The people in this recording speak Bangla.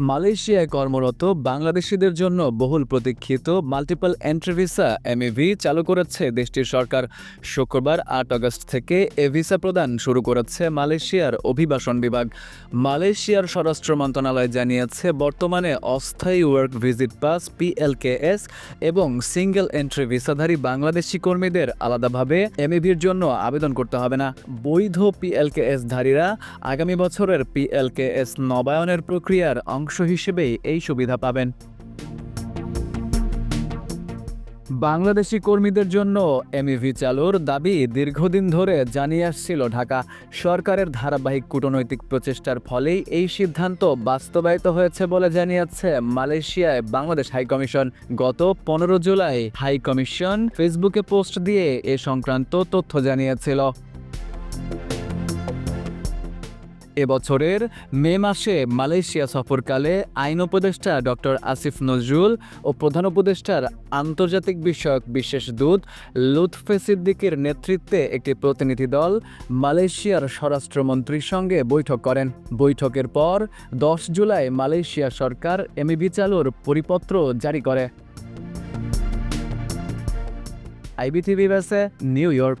মালয়েশিয়ায় কর্মরত বাংলাদেশিদের জন্য বহুল প্রতীক্ষিত মাল্টিপল এন্ট্রি ভিসা এমএভি চালু করেছে দেশটির সরকার। শুক্রবার আট আগস্ট থেকে এ ভিসা প্রদান শুরু করেছে মালয়েশিয়ার অভিবাসন বিভাগ। মালয়েশিয়ার স্বরাষ্ট্র মন্ত্রণালয় জানিয়েছে, বর্তমানে অস্থায়ী ওয়ার্ক ভিজিট পাস পিএলকেএস এবং সিঙ্গেল এন্ট্রি ভিসাধারী বাংলাদেশি কর্মীদের আলাদাভাবে এমএভির জন্য আবেদন করতে হবে না। বৈধ পিএলকেএস ধারীরা আগামী বছরের পিএলকেএস নবায়নের প্রক্রিয়ার অংশ হিসেবেই এই সুবিধা পাবেন। বাংলাদেশি কর্মীদের জন্য এমইভি চালুর দাবি দীর্ঘদিন ধরে জানিয়ে আসছিল ঢাকা। সরকারের ধারাবাহিক কূটনৈতিক প্রচেষ্টার ফলেই এই সিদ্ধান্ত বাস্তবায়িত হয়েছে বলে জানিয়েছে মালয়েশিয়ায় বাংলাদেশ হাইকমিশন গত পনেরো জুলাই হাইকমিশন ফেসবুকে পোস্ট দিয়ে এ সংক্রান্ত তথ্য জানিয়েছিল। এবছরের মে মাসে মালয়েশিয়া সফরকালে আইন উপদেষ্টা ডক্টর আসিফ নজরুল ও প্রধান উপদেষ্টার আন্তর্জাতিক বিষয়ক বিশেষ দূত লুৎফে সিদ্দিকের নেতৃত্বে একটি প্রতিনিধি দল মালয়েশিয়ার স্বরাষ্ট্রমন্ত্রীর সঙ্গে বৈঠক করেন। বৈঠকের পর দশ জুলাই মালয়েশিয়া সরকার এমইভি চালুর পরিপত্র জারি করে। আইবিটিভি ব্যাসে নিউ ইয়র্ক।